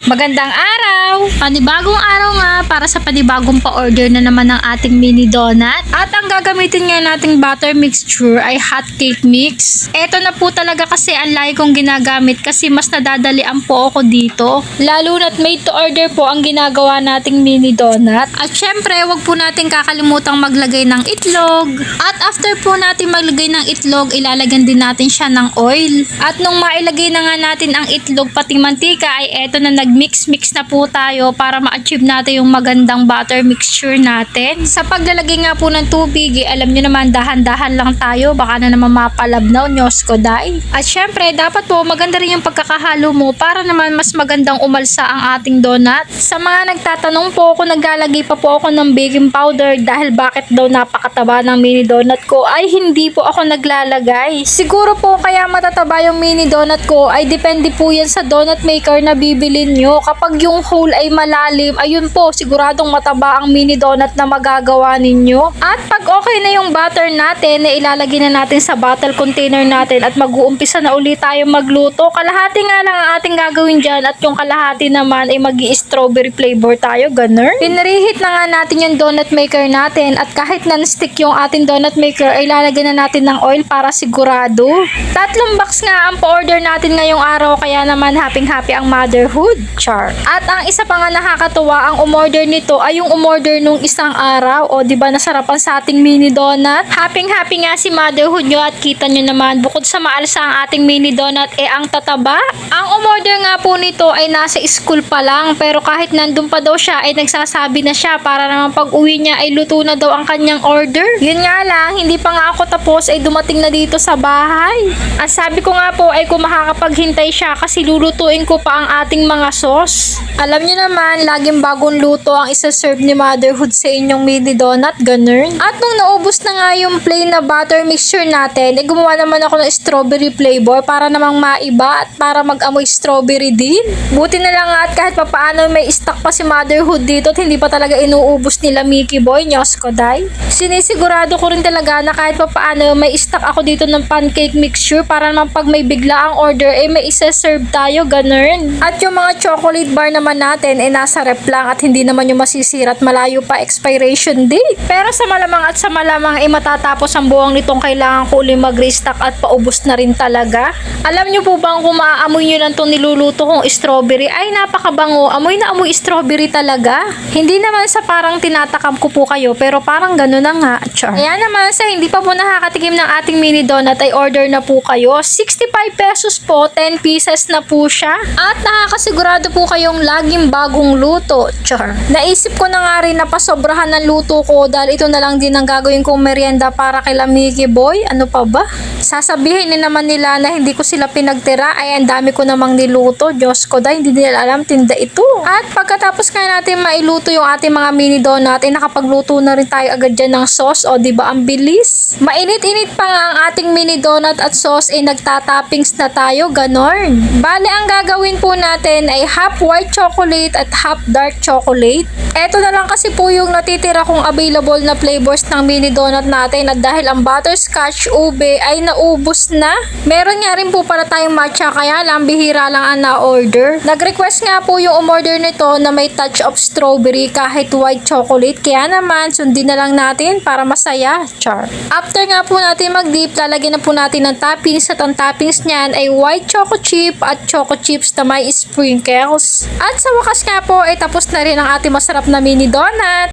Magandang araw! Panibagong araw nga para sa panibagong pa-order na naman ng ating mini donut. At ang gagamitin nga nating butter mixture ay hot cake mix. Ito na po talaga kasi ang lagi kong ginagamit kasi mas nadadalian po ako dito. Lalo na't made to order po ang ginagawa nating mini donut. At syempre, wag po natin kakalimutang maglagay ng itlog. At after po natin maglagay ng itlog, ilalagyan din natin siya ng oil. At nung mailagay na nga natin ang itlog pati mantika ay eto na nag-mix-mix na po tayo para ma-achieve natin yung magandang butter mixture natin. Sa paglalagay nga po ng tubig, eh, alam nyo naman dahan-dahan lang tayo. Baka na naman mapalabnaw, Diyos ko day. At syempre, dapat po maganda rin yung pagkakahalo mo para naman mas magandang umalsa ang ating donut. Sa mga nagtatanong po kung naglalagay pa po ako ng baking powder dahil bakit daw napakataba ng mini donut ko ay hindi po ako naglalagay. Siguro po kaya matataba yung mini donut ko ay depende po yan sa donut maker na bibili nyo. Kapag yung hole ay malalim, ayun po, siguradong mataba ang mini donut na magagawa ninyo. At pag okay na yung butter natin, na ilalagay na natin sa bottle container natin at mag-uumpisa na ulit tayo magluto. Kalahati nga lang ang ating gagawin dyan at yung kalahati naman ay mag strawberry flavor tayo, ganun. Pinreheat na nga natin yung donut maker natin at kahit non-stick yung ating donut maker, ay lalagyan na natin ng oil para sigurado. Tatlong box nga ang pa-order natin ngayong araw kaya naman happy-happy ang motherhood, char. At ang isa pa nga nakakatuwa, ang umorder nito ay yung umorder nung isang araw. O, di ba nasarapan sa ating mini donut? Happy-happy nga si motherhood nyo at kita nyo naman, bukod sa maalsa ang ating mini donut, eh ang tataba. Ang umorder nga po nito ay nasa school pa lang, pero kahit nandun pa daw siya, ay nagsasabi na siya para naman pag uwi niya ay luto na daw ang kanyang order. Yun nga lang, hindi pa nga ako tapos ay dumating na dito sa bahay. Ang sabi ko nga po ay kung makakapaghintay siya kasi lulutuin ko pa ang ating mga sauce. Alam niyo naman, laging bagong luto ang isa-serve ni motherhood sa inyong mini donut, ganun. At nung naubos na nga yung plain na butter mixture natin, eh gumawa naman ako ng strawberry flavor para namang maiba at para mag-amoy strawberry din. Buti na lang at kahit papaano may stock pa si motherhood dito at hindi pa talaga inuubos nila Mickey Boy, Nyos ko day. Sinisigurado ko rin talaga na kahit papaano may stock ako dito ng pancake mixture para naman pag may bigla ang order, eh may isa-serve tayo, ganun. At yung mga chocolate bar naman natin, eh nasa rep lang at hindi naman yung masisira at malayo pa expiration date. Pero sa malamang at sa malamang, eh matatapos ang buwang nitong kailangan ko ulit mag-restock at paubos na rin talaga. Alam nyo po bang kung maaamoy nyo lang itong niluluto kong strawberry, ay napakabango, amoy na amoy strawberry talaga. Hindi naman sa parang tinatakam ko po kayo, pero parang gano'n na nga, char. Kaya naman sa hindi pa po nakakatikim ng ating mini donut, ay order na po kayo. 65 pesos po, 10 pieces na po siya. At nakakasigurado po kayong laging bagong luto, char. Naisip ko na nga rin na pasobrahan ng luto ko dahil ito na lang din ang gagawin kong merienda para kay Mickey Boy. Ano pa ba? Sasabihin na naman nila na hindi ko sila pinagtira ay ang dami ko namang niluto. Diyos ko dahil hindi nila alam tinda ito. At pagkatapos nga natin mailuto yung ating mga mini donut, ay nakapagluto na rin tayo agad dyan ng sauce. O di ba ang bilis? Mainit-init pa nga ang ating mini donut at sauce ay nagtatoppings na tayo. Ganon. Bale, ang gagawin po natin ay half white chocolate at half dark chocolate. Eto na lang kasi po yung natitira kong available na flavors ng mini donut natin at dahil ang butterscotch ube ay naubos na. Meron nga rin po para tayong matcha kaya lang bihira lang ang na-order. Nag-request nga po yung umorder nito na may touch of strawberry kahit white chocolate kaya naman sundin na lang natin para masaya. Char. After nga po natin mag-dip, lalagyan na po natin ng toppings at ang toppings niyan ay white choco chip at choco chips na may sprinkles. At sa wakas nga po ay tapos na rin ang ating masarap na mini donut.